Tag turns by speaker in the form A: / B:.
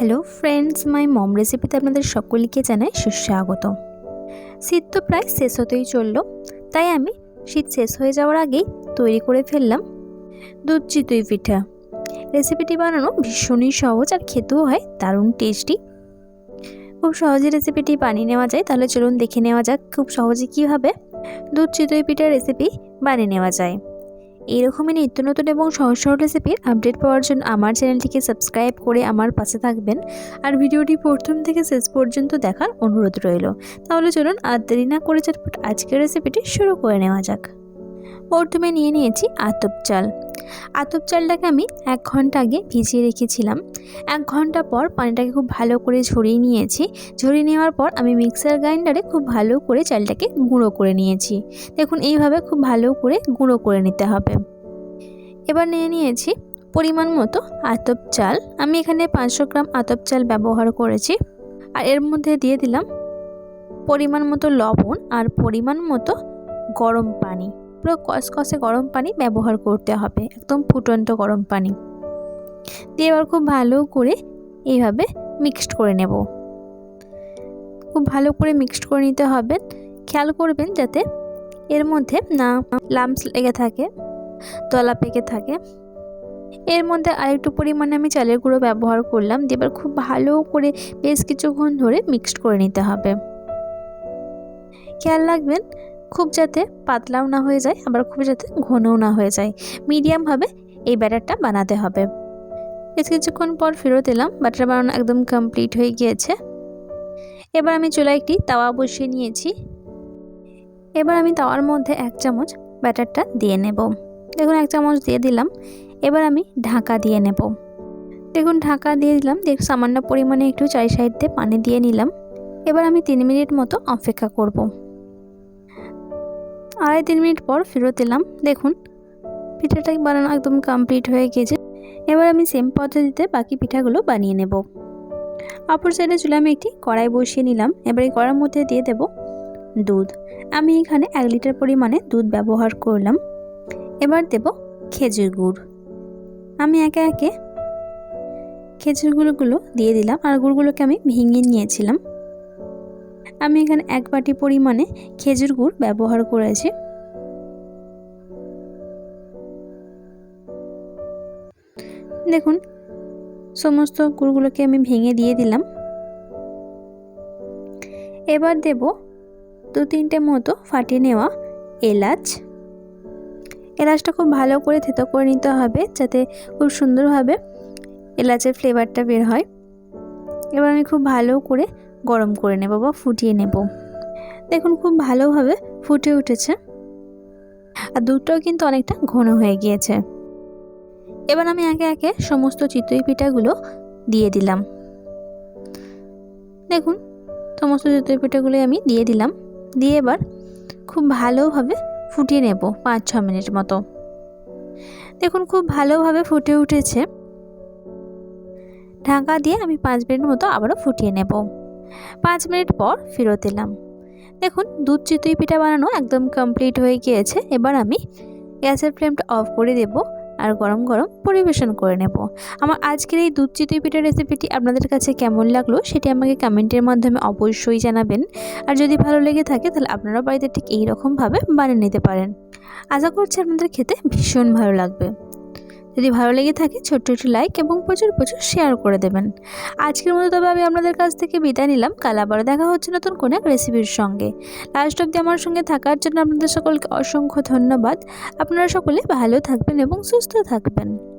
A: Hello friends মাই মম রেসিপিতে আপনাদের সকলকে জানাই সুস্বাগত শীত তো প্রায় শেষ হতেই চলল, তাই আমি শীত শেষ হয়ে যাওয়ার আগেই তৈরি করে ফেললাম দুধ চিতই পিঠা। রেসিপিটি বানানো ভীষণই সহজ আর খেতেও হয়, দারুণ টেস্টি খুব সহজে রেসিপিটি বানিয়ে নেওয়া যায়, তাহলে চলুন দেখে নেওয়া যাক খুব সহজে কীভাবে দুধ চিতই পিঠার রেসিপি বানিয়ে নেওয়া যায়। এইরকমই নিত্য নতুন এবং সহজ সহজ রেসিপির আপডেট পাওয়ার জন্য আমার চ্যানেলটিকে সাবস্ক্রাইব করে আমার পাশে থাকবেন। আর ভিডিওটি প্রথম থেকে শেষ পর্যন্ত দেখার অনুরোধ রইল। তাহলে চলুন আর দেরি না করে চটপট আজকের রেসিপিটি শুরু করে নেওয়া যাক। প্রথমে নিয়ে নিয়েছি আতপ চাল। আতপ চালটাকে আমি এক ঘণ্টা আগে ভিজিয়ে রেখেছিলাম। এক ঘণ্টা পর পানিটাকে খুব ভালো করে ঝরিয়ে নিয়েছি। ঝরিয়ে নেওয়ার পর আমি মিক্সার গ্রাইন্ডারে খুব ভালো করে চালটাকে গুঁড়ো করে নিয়েছি। দেখুন, এইভাবে খুব ভালো করে গুঁড়ো করে নিতে হবে। এবার নিয়ে নিয়েছি পরিমাণ মতো আতপ চাল। আমি এখানে পাঁচশো গ্রাম আতপ চাল ব্যবহার করেছি। আর এর মধ্যে দিয়ে দিলাম পরিমাণ মতো লবণ আর পরিমাণ মতো গরম পানি। পুরো কসকসে গরম পানি ব্যবহার করতে হবে, একদম ফুটন্ত গরম পানি। দিয়ে এবার খুব ভালো করে এইভাবে মিক্সড করে নেব। খুব ভালো করে মিক্সড করে নিতে হবে। খেয়াল করবেন যাতে এর মধ্যে না লামস লেগে থাকে তলা পেকে থাকে। এর মধ্যে আরেকটু পরিমাণে আমি চালের গুঁড়ো ব্যবহার করলাম, দিয়ে এবার খুব ভালো করে বেশ কিছুক্ষণ ধরে মিক্সড করে নিতে হবে। খেয়াল রাখবেন খুব যাতে পাতলাও না হয়ে যায়, আবার খুব যাতে ঘনও না হয়ে যায়। মিডিয়ামভাবে এই ব্যাটারটা বানাতে হবে। বেশ কিছুক্ষণ পর ফেরত এলাম ব্যাটার বানানো একদম কমপ্লিট হয়ে গিয়েছে। এবার আমি চুলায় একটি তাওয়া বসিয়ে নিয়েছি। এবার আমি তাওয়ার মধ্যে এক চামচ ব্যাটারটা দিয়ে নেব। দেখুন, এক চামচ দিয়ে দিলাম। এবার আমি ঢাকা দিয়ে নেব। দেখুন, ঢাকা দিয়ে দিলাম। দেখ সামান্য পরিমাণে একটু চারি সাইড দিয়ে পানি দিয়ে নিলাম। এবার আমি তিন মিনিট মতো অপেক্ষা করব। আড়াই তিন মিনিট পর ফেরত এলাম। দেখুন, পিঠাটা বানানো একদম কমপ্লিট হয়ে গেছে। এবার আমি সেম পদ্ধতিতে বাকি পিঠাগুলো বানিয়ে নেব। অপর সাইডে চুলে আমি একটি কড়াই বসিয়ে নিলাম। এবার এই কড়ার মধ্যে দিয়ে দেব দুধ। আমি এখানে এক লিটার পরিমাণে দুধ ব্যবহার করলাম। এবার দেব খেজুর গুড়। আমি একে একে খেজুর গুঁড়োগুলো দিয়ে দিলাম। আর গুড়গুলোকে আমি ভেঙে নিয়েছিলাম। আমি এখানে এক বাটি পরিমাণে খেজুর গুড় ব্যবহার করেছি। দেখুন, সমস্ত গুড়গুলোকে আমি ভেঙে দিয়ে দিলাম। এবার দেব দু তিনটে মতো ফাটিয়ে নেওয়া এলাচ। এলাচটা খুব ভালো করে থেতো করে নিতে হবে যাতে খুব সুন্দরভাবে এলাচের ফ্লেভারটা বের হয়। এবার আমি খুব ভালো করে গরম করে নেব বা ফুটিয়ে নেব। দেখুন খুব ভালোভাবে ফুটে উঠেছে। আর দুধটাও কিন্তু অনেকটা ঘন হয়ে গিয়েছে। এবার আমি একে একে সমস্ত চিতই পিঠাগুলো দিয়ে দিলাম। দেখুন, সমস্ত চিতই পিঠাগুলোই আমি দিয়ে দিলাম। দিয়ে এবার খুব ভালোভাবে ফুটিয়ে নেব পাঁচ ছ মিনিট মতো। দেখুন খুব ভালোভাবে ফুটে উঠেছে। ঢাকা দিয়ে আমি পাঁচ মিনিট মতো আবারও ফুটিয়ে নেব। পাঁচ মিনিট পর ফেরত এলাম। দেখুন, দুধ চিতই পিঠা বানানো একদম কমপ্লিট হয়ে গিয়েছে। এবার আমি গ্যাসের ফ্লেমটা অফ করে দেব আর গরম গরম পরিবেশন করে নেব। আমার আজকের এই দুধ চিতই পিঠার রেসিপিটি আপনাদের কাছে কেমন লাগল সেটি আমাকে কমেন্টের মাধ্যমে অবশ্যই জানাবেন। আর যদি ভালো লেগে থাকে, তাহলে আপনারা বাড়িতে ঠিক এইরকমভাবে বানিয়ে নিতে পারেন। আশা করছি আপনাদের খেতে ভীষণ ভালো লাগবে। যদি ভালো লেগে থাকে, ছোট্ট একটি লাইক এবং প্রচুর প্রচুর শেয়ার করে দেবেন। আজকের মতো তবে আমি আপনাদের কাছ থেকে বিদায় নিলাম। কাল আবার দেখা হচ্ছে নতুন কোনো এক রেসিপির সঙ্গে। লাস্ট অব্দি আমার সঙ্গে থাকার জন্য আপনাদের সকলকে অসংখ্য ধন্যবাদ। আপনারা সকলে ভালো থাকবেন এবং সুস্থ থাকবেন।